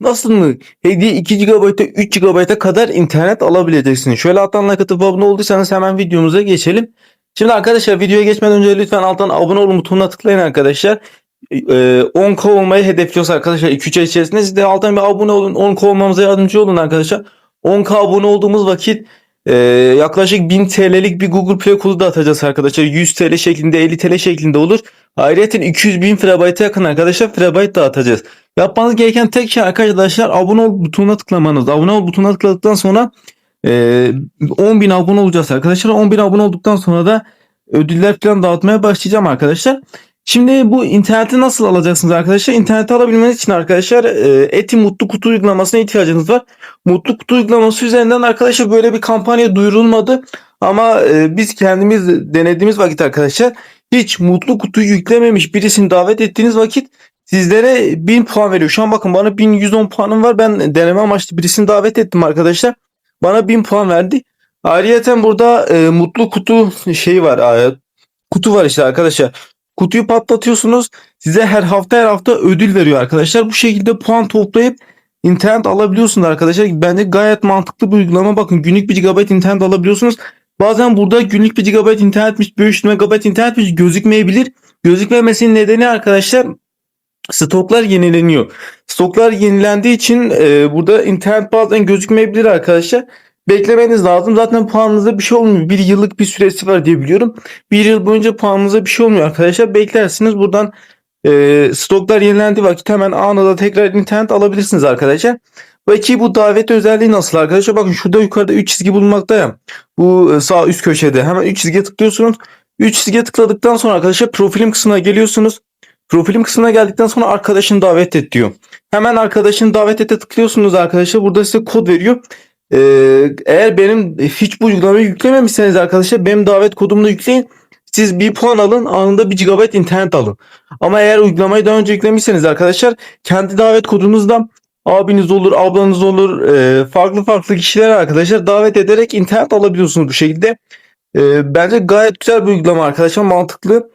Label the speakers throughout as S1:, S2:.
S1: Nasıl mı? Hediye 2 GB'a 3 GB'a kadar internet alabileceksiniz. Şöyle alttan like atıp abone olduysanız hemen videomuza geçelim. Şimdi arkadaşlar videoya geçmeden önce lütfen alttan abone ol butonuna tıklayın arkadaşlar. Ee, 10k olmayı hedefliyoruz arkadaşlar 2-3 ay içerisinde. Siz de alttan bir abone olun. 10k olmamıza yardımcı olun arkadaşlar. 10k abone olduğumuz vakit e, yaklaşık 1000 TL'lik bir Google Play kodu da atacağız arkadaşlar. 100 TL şeklinde 50 TL şeklinde olur. Ayrıca 200 bin FB yakın arkadaşlar FB dağıtacağız. Yapmanız gereken tek şey arkadaşlar abone ol butonuna tıklamanız. Abone ol butonuna tıkladıktan sonra e, 10 bin abone olacağız arkadaşlar. 10 bin abone olduktan sonra da ödüller falan dağıtmaya başlayacağım arkadaşlar. Şimdi bu interneti nasıl alacaksınız arkadaşlar? İnterneti alabilmeniz için arkadaşlar e, Eti Mutlu Kutu uygulamasına ihtiyacınız var. Mutlu Kutu uygulaması üzerinden arkadaşlar böyle bir kampanya duyurulmadı. Ama e, biz kendimiz denediğimiz vakit arkadaşlar hiç Mutlu Kutu'yu yüklememiş birisini davet ettiğiniz vakit sizlere 1000 puan veriyor. Şu an bakın bana 1110 puanım var. Ben deneme amaçlı birisini davet ettim arkadaşlar. Bana 1000 puan verdi. Ayrıca burada e, Mutlu Kutu şeyi var. Kutu var işte arkadaşlar. Kutuyu patlatıyorsunuz. Size her hafta her hafta ödül veriyor arkadaşlar. Bu şekilde puan toplayıp internet alabiliyorsunuz arkadaşlar. Bence gayet mantıklı bir uygulama. Bakın günlük 1 GB internet alabiliyorsunuz. Bazen burada günlük 1 GB internetmiş, 500 MB internetmiş gözükmeyebilir. Gözükmemesinin nedeni arkadaşlar stoklar yenileniyor. Stoklar yenilendiği için e, burada internet bazen gözükmeyebilir arkadaşlar. Beklemeniz lazım. Zaten puanınıza bir şey olmuyor. Bir yıllık bir süresi var diye biliyorum. Bir yıl boyunca puanınıza bir şey olmuyor arkadaşlar. Beklersiniz buradan e, stoklar yenilendiği vakit hemen anında tekrar internet alabilirsiniz arkadaşlar. Peki bu davet özelliği nasıl arkadaşlar? Bakın şurada yukarıda 3 çizgi bulunmakta ya. Bu e, sağ üst köşede hemen 3 çizgiye tıklıyorsunuz. 3 çizgiye tıkladıktan sonra arkadaşlar profilim kısmına geliyorsunuz. Profilim kısmına geldikten sonra arkadaşını davet et diyor. Hemen arkadaşını davet ete tıklıyorsunuz arkadaşlar. Burada size kod veriyor. Ee, eğer benim hiç bu uygulamayı yüklememişseniz arkadaşlar benim davet kodumu da yükleyin. Siz bir puan alın anında 1 GB internet alın. Ama eğer uygulamayı daha önce yüklemişseniz arkadaşlar kendi davet kodunuzdan abiniz olur, ablanız olur, e, farklı farklı kişiler arkadaşlar davet ederek internet alabiliyorsunuz bu şekilde. E, bence gayet güzel bir uygulama arkadaşlar mantıklı.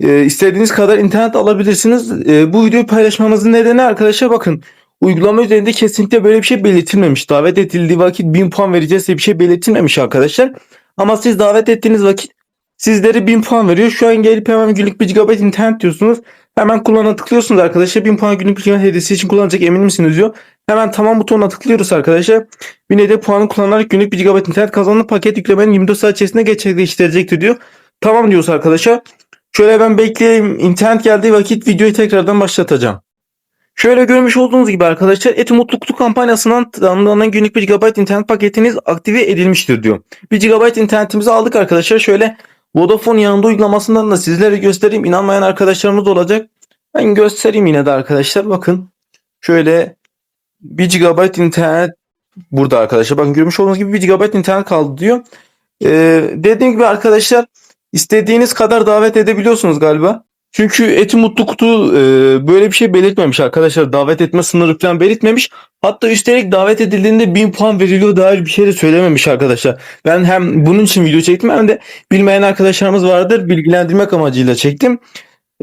S1: E, istediğiniz kadar internet alabilirsiniz. E, bu videoyu paylaşmamızın nedeni arkadaşlar bakın uygulama üzerinde kesinlikle böyle bir şey belirtilmemiş. Davet edildiği vakit 1000 puan vereceğiz diye bir şey belirtilmemiş arkadaşlar. Ama siz davet ettiğiniz vakit sizlere 1000 puan veriyor. Şu an gelip hemen günlük 1 GB internet diyorsunuz. Hemen kullana tıklıyorsunuz arkadaşlar. 1000 puan günlük internet hediyesi için kullanacak emin misiniz diyor. Hemen tamam butonuna tıklıyoruz arkadaşlar. Bir de puanı kullanarak günlük 1 GB internet kazanıp paket yüklemenin 24 saat içerisinde gerçekleştirecektir diyor. Tamam diyoruz arkadaşlar. Şöyle ben bekleyeyim. İnternet geldiği vakit videoyu tekrardan başlatacağım. Şöyle görmüş olduğunuz gibi arkadaşlar Eti Mutlu Kutu kampanyasından tanımlanan günlük 1 GB internet paketiniz aktive edilmiştir diyor. 1 GB internetimizi aldık arkadaşlar. Şöyle Vodafone yanında uygulamasından da sizlere göstereyim. İnanmayan arkadaşlarımız da olacak. Ben göstereyim yine de arkadaşlar. Bakın şöyle 1 GB internet burada arkadaşlar. Bakın görmüş olduğunuz gibi 1 GB internet kaldı diyor. Ee, dediğim gibi arkadaşlar istediğiniz kadar davet edebiliyorsunuz galiba. Çünkü Eti Mutlu Kutu e, böyle bir şey belirtmemiş arkadaşlar. Davet etme sınırı falan belirtmemiş. Hatta üstelik davet edildiğinde 1000 puan veriliyor dair bir şey de söylememiş arkadaşlar. Ben hem bunun için video çektim hem de bilmeyen arkadaşlarımız vardır. Bilgilendirmek amacıyla çektim.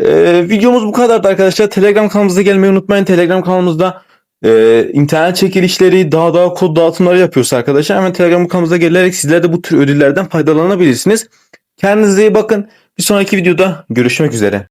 S1: E, videomuz bu kadardı arkadaşlar. Telegram kanalımıza gelmeyi unutmayın. Telegram kanalımızda e, internet çekilişleri, daha daha kod dağıtımları yapıyoruz arkadaşlar. Hemen Telegram kanalımıza gelerek sizler de bu tür ödüllerden faydalanabilirsiniz. Kendinize iyi bakın. Bir sonraki videoda görüşmek üzere.